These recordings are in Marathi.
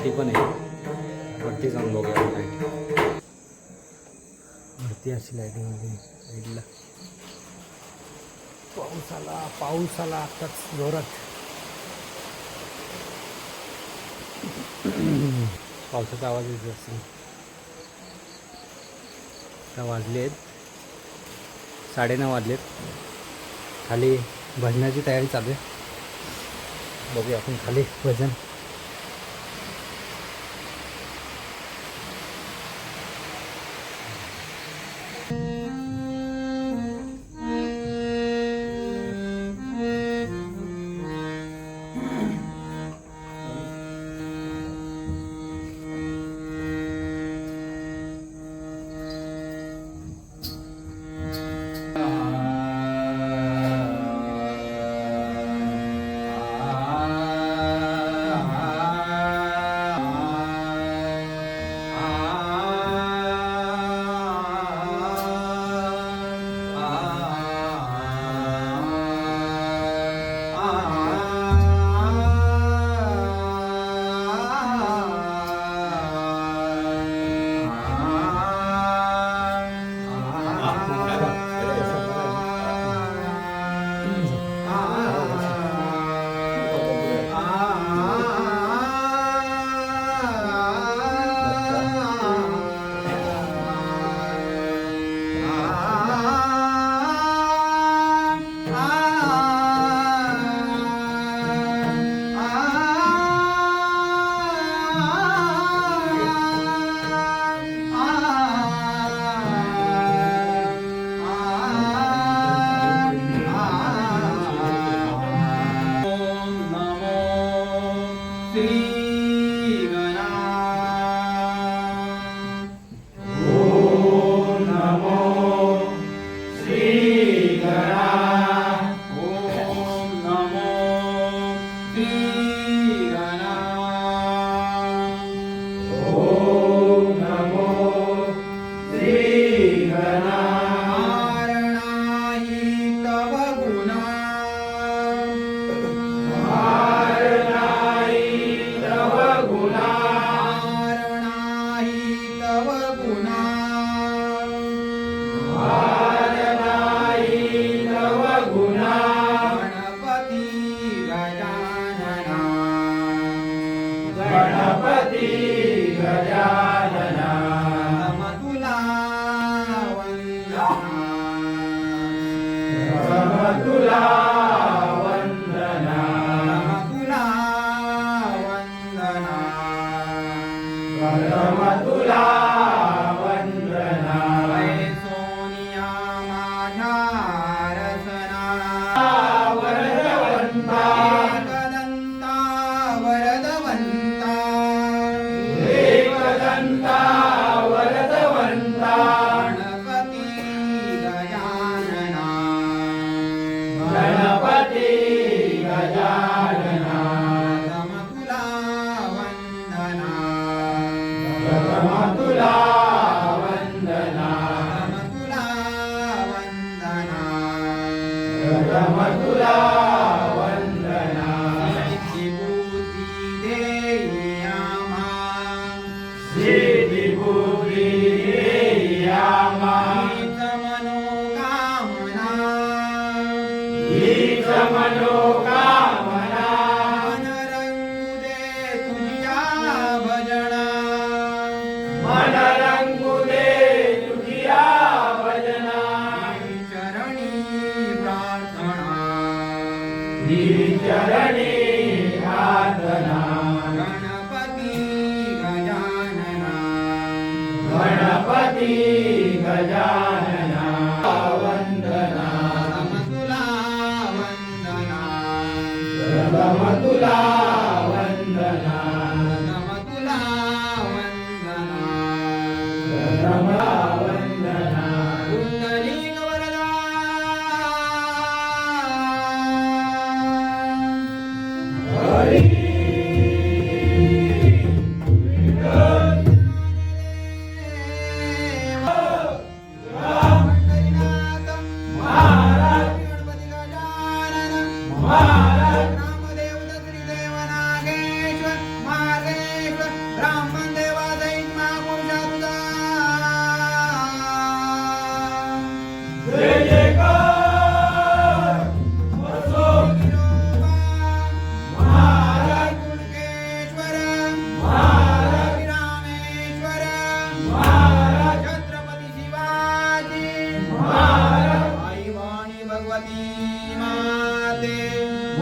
वरती पण आहे. वरती जाऊन बघूया लाइट वरती अशी लाईटिंग होती साईडला पाऊस आला पाऊस आला आताच जोरात. पावसाचा आवाज येत असेल आता वाजले आहेत साडेनऊ वाजलेत. खाली भजनाची तयारी चालू आहे. बघूया आपण खाली भजन. चरणी प्रार्थना। गणपती गजानना। गणपती गजानना। वंदना तुला वंदना तुला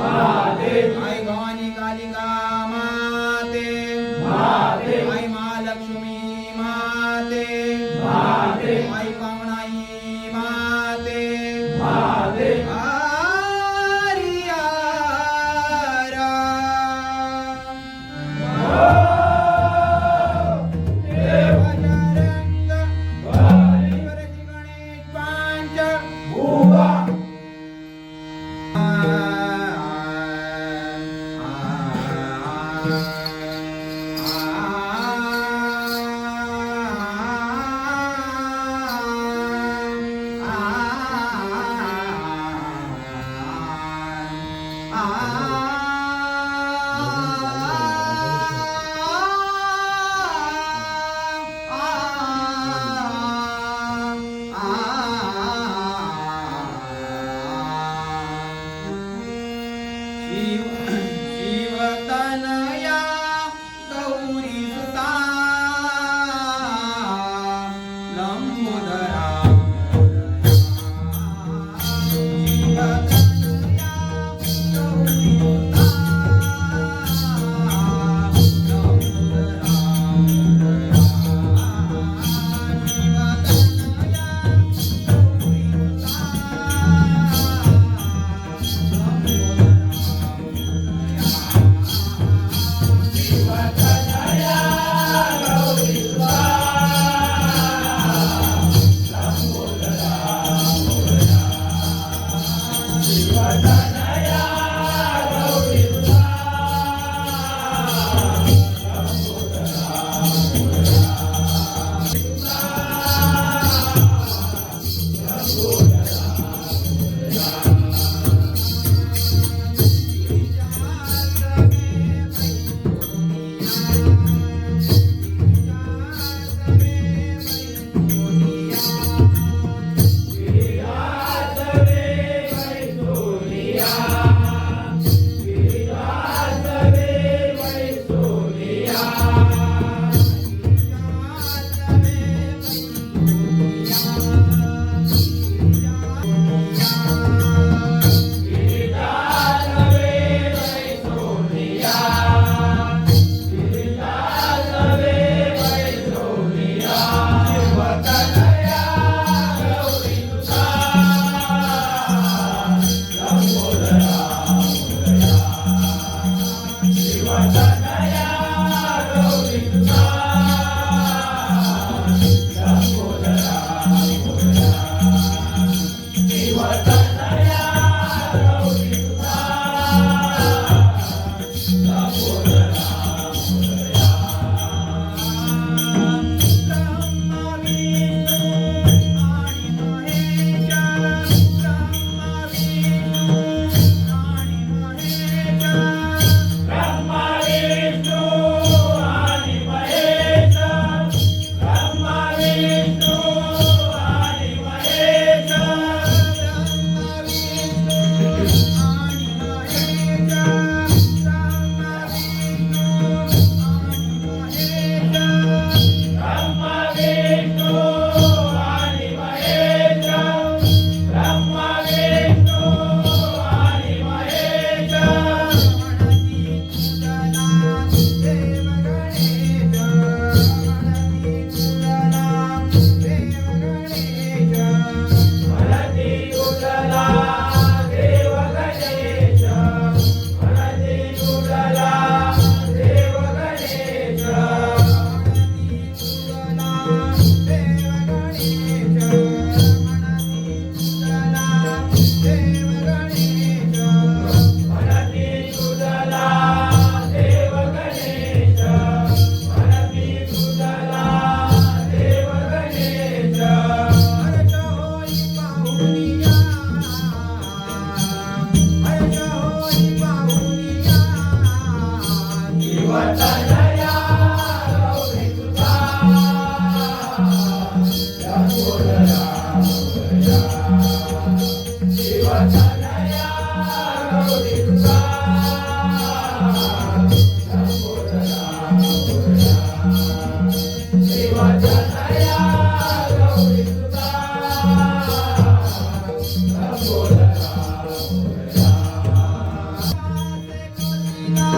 Amém. Lord.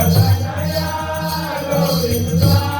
i'm Govinda